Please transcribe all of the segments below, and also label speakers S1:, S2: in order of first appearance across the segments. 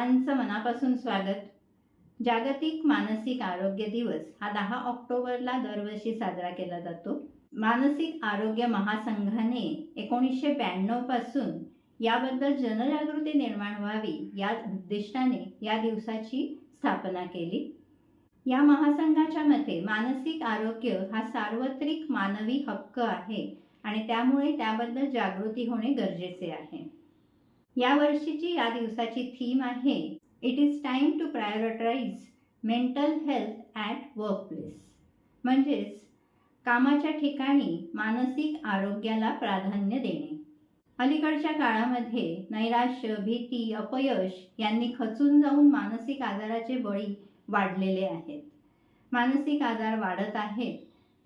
S1: सर्वांचं मनापासून स्वागत. जागतिक मानसिक आरोग्य दिवस हा दहा ऑक्टोबरला दरवर्षी साजरा केला जातो. मानसिक आरोग्य महासंघाने एकोणीसशे ब्याण्णवपासून याबद्दल जनजागृती निर्माण व्हावी या उद्दिष्टाने या दिवसाची स्थापना केली. या महासंघाच्या मते मानसिक आरोग्य हा सार्वत्रिक मानवी हक्क आहे आणि त्यामुळे त्याबद्दल जागृती होणे गरजेचे आहे. या वर्षीची या दिवसाची थीम आहे it is time to prioritize mental health at workplace म्हणजेच कामाच्या ठिकाणी मानसिक आरोग्याला प्राधान्य देणे. अलीकडच्या काळामध्ये नैराश्य भीती अपयश यांनी खचून जाऊन मानसिक आजाराचे बळी वाढलेले आहेत. मानसिक आजार वाढत आहेत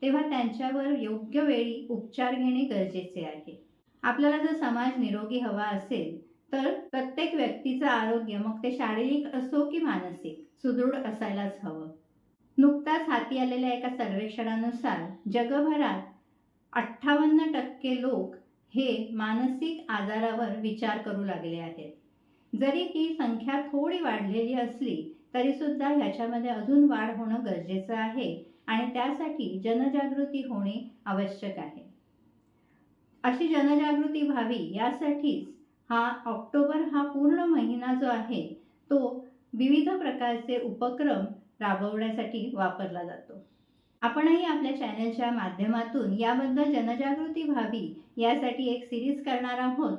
S1: तेव्हा त्यांच्यावर योग्य वेळी उपचार घेणे गरजेचे आहे. आपल्याला जर समाज निरोगी हवा असेल तर प्रत्येक व्यक्तीचं आरोग्य मग ते शारीरिक असो की मानसिक सुदृढ असायलाच हवं. नुकताच हाती आलेल्या एका सर्वेक्षणानुसार जगभरात अठ्ठावन्न टक्के लोक हे मानसिक आजारावर विचार करू लागले आहेत. जरी ही संख्या थोडी वाढलेली असली तरी सुद्धा ह्याच्यामध्ये अजून वाढ होणं गरजेचं आहे आणि त्यासाठी जनजागृती होणे आवश्यक आहे. अशी जनजागृती व्हावी यासाठीच हा ऑक्टोबर हा पूर्ण महिना जो आहे तो विविध प्रकारचे उपक्रम राबवण्यासाठी वापरला जातो. आपणही आपल्या चॅनलच्या माध्यमातून याबद्दल जनजागृती व्हावी यासाठी एक सिरीज करणार आहोत.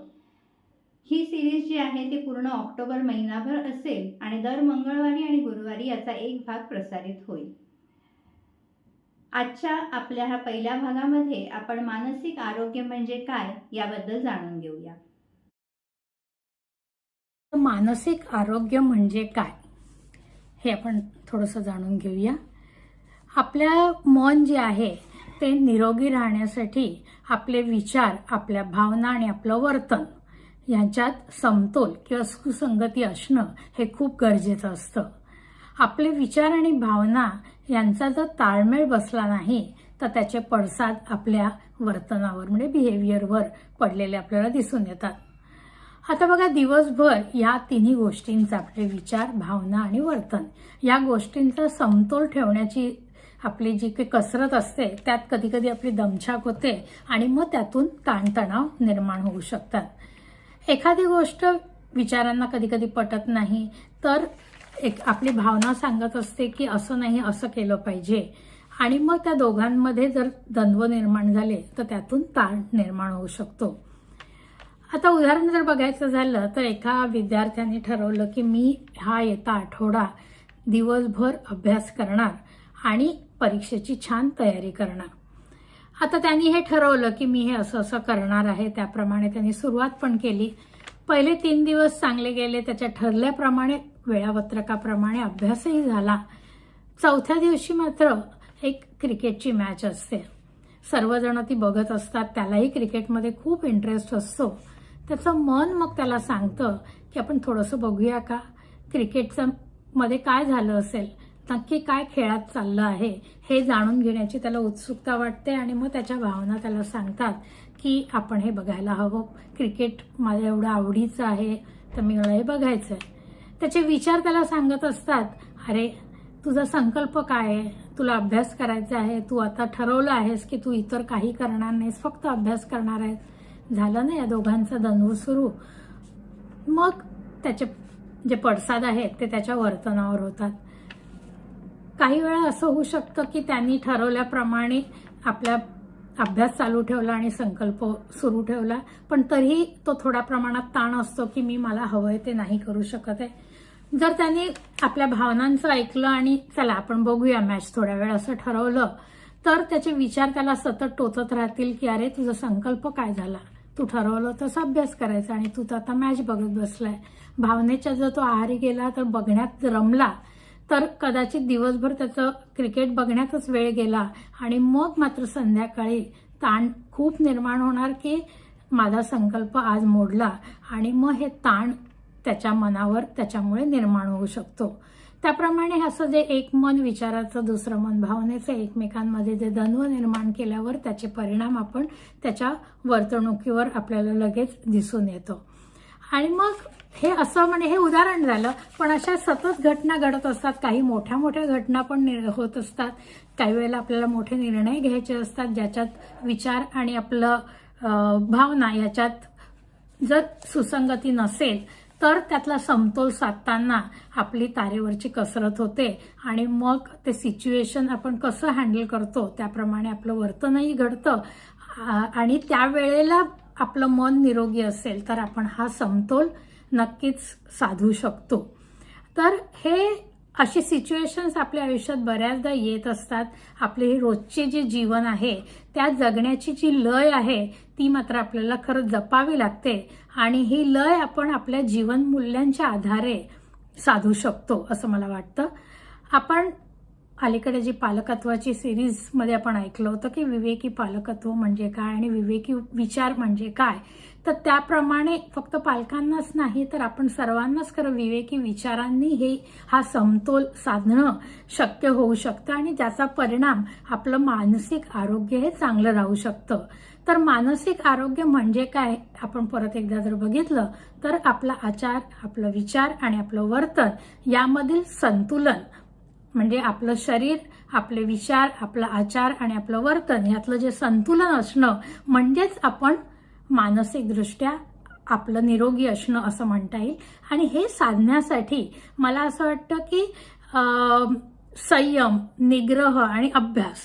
S1: ही सिरीज जी आहे ती पूर्ण ऑक्टोबर महिनाभर असेल आणि दर मंगळवारी आणि गुरुवारी याचा एक भाग प्रसारित होईल. आजच्या आपल्या ह्या पहिल्या भागामध्ये आपण मानसिक आरोग्य म्हणजे काय याबद्दल जाणून घेऊया.
S2: मानसिक आरोग्य म्हणजे काय? हे आपण थोडंसं जाणून घेऊया. आपल्या मन जे आहे ते निरोगी राहण्यासाठी आपले विचार आपल्या भावना आणि आपलं वर्तन यांच्यात समतोल किंवा सुसंगती असणं हे खूप गरजेचं असतं. आपले विचार आणि भावना यांचा जर ताळमेळ बसला नाही तर त्याचे पडसाद आपल्या वर्तनावर म्हणजे बिहेवियरवर पडलेले आपल्याला दिसून येतात. आता बघा दिवसभर या तिन्ही गोष्टींचा आपले विचार भावना आणि वर्तन या गोष्टींचा समतोल ठेवण्याची आपली जी काही कसरत असते त्यात कधी कधी आपली दमछाक होते आणि मग त्यातून ताणतणाव निर्माण होऊ शकतात. एखादी गोष्ट विचारांना कधी कधी पटत नाही तर एक आपली भावना सांगत असते की असं नाही असं केलं पाहिजे. आणि मग त्या दोघांमध्ये जर द्वंद्व निर्माण झाले तर त्यातून ताण निर्माण होऊ शकतो. आता उदाहरण जर बघायचं झालं तर एका विद्यार्थ्याने ठरवलं की मी हा येता आठवडा दिवसभर अभ्यास करणार आणि परीक्षेची छान तयारी करणार. आता त्यांनी हे ठरवलं की मी हे असं असं करणार आहे त्याप्रमाणे त्यांनी सुरुवात पण केली. पहिले तीन दिवस चांगले गेले त्याच्या ठरल्याप्रमाणे वेळापत्रकाप्रमाणे अभ्यासही झाला. चौथ्या दिवशी मात्र एक क्रिकेटची मॅच असते. सर्वजण ती बघत असतात त्यालाही क्रिकेटमध्ये खूप इंटरेस्ट असतो. त्याचं मन मग त्याला सांगतं की आपण थोडंसं बघूया का? क्रिकेटचं मध्ये काय झालं असेल? नक्की काय खेळात चाललं आहे? हे जाणून घेण्याची त्याला उत्सुकता वाटते आणि मग त्याच्या भावना त्याला सांगतात की आपण हे बघायला हवं. क्रिकेट माझ्या एवढं आवडीचं आहे तर मी मला हे बघायचं आहे त्याचे विचार त्याला सांगत असतात अरे तुझा संकल्प काय आहे? तुला अभ्यास करायचा आहे? तू आता ठरवलं आहेस की तू इतर काही करणार नाहीस फक्त अभ्यास करणार आहेस? झालं ना या दोघांचा दंदू सुरू? मग त्याचे जे पडसाद आहेत ते त्याच्या वर्तनावर होतात. काही वेळा असं होऊ शकतं की त्यांनी ठरवल्याप्रमाणे आपल्या अभ्यास चालू ठेवला आणि संकल्प सुरू ठेवला पण तरीही तो थोड्या प्रमाणात ताण असतो की मी मला हवंय ते नाही करू शकत आहे. जर त्यांनी आपल्या भावनांचं ऐकलं आणि चला आपण बघूया मॅच थोड्या वेळ असं ठरवलं तर त्याचे विचार त्याला सतत टोचत राहतील की अरे तुझा संकल्प काय झाला? तू ठरवलं तसं अभ्यास करायचा आणि तू तर आता मॅच बघत बसलाय. भावनेच्या जर तो आहारी गेला तर बघण्यात रमला तर कदाचित दिवसभर त्याचं क्रिकेट बघण्यातच वेळ गेला आणि मग मात्र संध्याकाळी ताण खूप निर्माण होणार की माझा संकल्प आज मोडला आणि मग हे ताण त्याच्या मनावर त्याच्यामुळे निर्माण होऊ शकतो. त्याप्रमाणे असं जे एक मन विचाराचं दुसरं मन भावनेचं एकमेकांमध्ये जे द्वंद्व निर्माण केल्यावर त्याचे परिणाम आपण त्याच्या वर्तणुकीवर आपल्याला लगेच दिसून येतो. आणि मग हे असं म्हणजे हे उदाहरण झालं पण अशा सतत घटना घडत असतात. काही मोठ्या मोठ्या घटना पण नि- होत असतात. काही वेळेला आपल्याला मोठे निर्णय घ्यायचे असतात ज्याच्यात विचार आणि आपलं भावना याच्यात जर सुसंगती नसेल तर त्यातला समतोल साधताना आपली तारेवरची कसरत होते आणि मग ते सिच्युएशन आपण कसं हँडल करतो त्याप्रमाणे आपलं वर्तनही घडतं. आणि त्यावेळेला आपलं मन निरोगी असेल तर आपण हा समतोल नक्कीच साधू शकतो. तर हे अशी सिच्युएशन्स आपल्या आयुष्यात बऱ्याचदा येत असतात. आपले रोजचे जे जीवन आहे त्या जगण्याची जी लय आहे ती मात्र आपल्याला खरं जपावी लागते. आणि ही लय आपण आपल्या जीवन मूल्यांच्या आधारे साधू शकतो असं मला वाटतं. आपण अलीकडे जी पालकत्वाची सिरीजमध्ये आपण ऐकलं होतं की विवेकी पालकत्व म्हणजे काय आणि विवेकी विचार म्हणजे काय तर त्याप्रमाणे फक्त पालकांनाच नाही तर आपण सर्वांनाच खरं विवेकी विचारांनी हे हा समतोल साधणं शक्य होऊ शकतं आणि त्याचा परिणाम आपलं मानसिक आरोग्य हे चांगलं राहू शकतं. तर मानसिक आरोग्य म्हणजे काय? आपण परत एकदा जर बघितलं तर आपला आचार आपलं विचार आणि आपलं वर्तन यामधील संतुलन म्हणजे आपलं शरीर आपले विचार आपला आचार आणि आपलं वर्तन यातलं जे संतुलन असणं म्हणजेच आपण मानसिकदृष्ट्या आपलं निरोगी असणं असं म्हणता येईल. आणि हे साधण्यासाठी मला असं वाटतं की संयम निग्रह आणि अभ्यास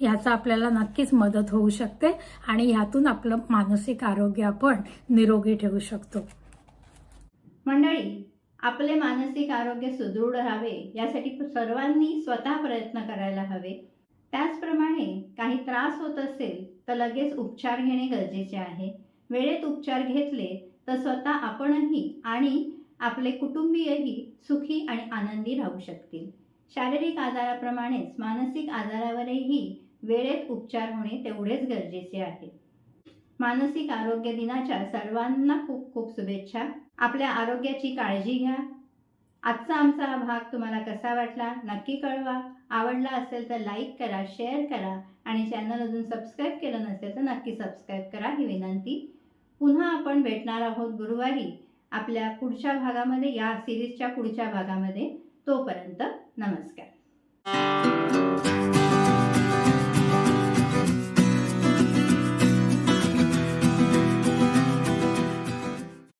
S2: ह्याचा आपल्याला नक्कीच मदत होऊ शकते आणि ह्यातून आपलं मानसिक आरोग्य आपण निरोगी ठेवू शकतो.
S1: मंडळी आपले मानसिक आरोग्य सुदृढ राहावे यासाठी सर्वांनी स्वतः प्रयत्न करायला हवे. त्याचप्रमाणे काही त्रास होत असेल तर लगेच उपचार घेणे गरजेचे आहे. वेळेत उपचार घेतले तर स्वतः आपणही आणि आपले कुटुंबीयही सुखी आणि आनंदी राहू शकतील. शारीरिक आजाराप्रमाणेच मानसिक आजारावरही वेळेत उपचार होणे तेवढेच गरजेचे आहे. मानसिक आरोग्य दिनाच्या सर्वांना खूप खूप शुभेच्छा. आपल्या आरोग्याची काळजी घ्या. आजचा आमचा हा भाग तुम्हाला कसा वाटला नक्की कळवा. आवडला असेल तर लाईक करा शेअर करा आणि चॅनल अजून सबस्क्राईब केलं नसेल तर नक्की सबस्क्राईब करा ही विनंती. पुन्हा आपण भेटणार आहोत गुरुवारी आपल्या पुढच्या भागामध्ये या सिरीजच्या पुढच्या भागामध्ये. तोपर्यंत नमस्कार.